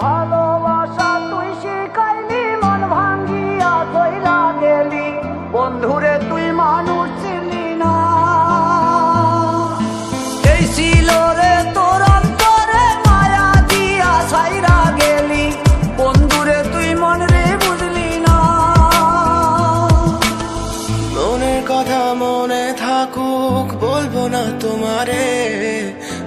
ভালোবাসা তুই শিখাইলি, মন ভাঙ্গিয়া তৈরা গেলি। বন্ধুরে, তুই মানুষ চিনলি না। এই ছিল রে তোর দিয়া ছাইরা গেলি। বন্ধুরে, তুই মন রে বুঝলি না। মনের কথা মনে থাকুক, বলব না তোমারে।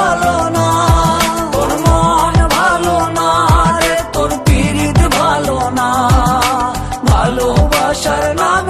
চলো না তোর ভালো না রে তোর ভালো না। ভালোবাসার নামে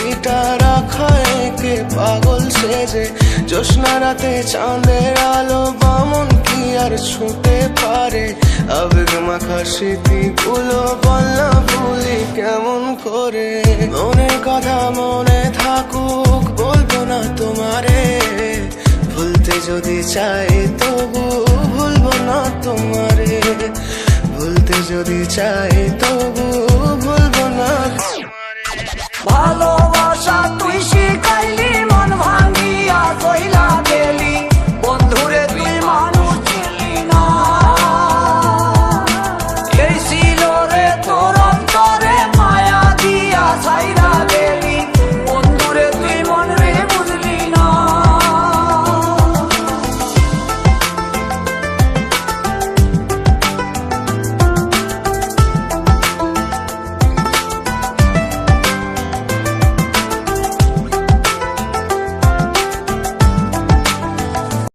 পাগল সেজে জ্যোৎস্না রাতে চাঁদের আলো বামন কি আর ছুঁতে পারে? আবেগ মাখা স্মৃতিগুলো বলনা ভুলি কেমন করে? মনের কথা মনে থাকুক, বলব না তোমারে। ভুলতে যদি চাই তবু ভুলবো না তোমারে। ভুলতে যদি চাই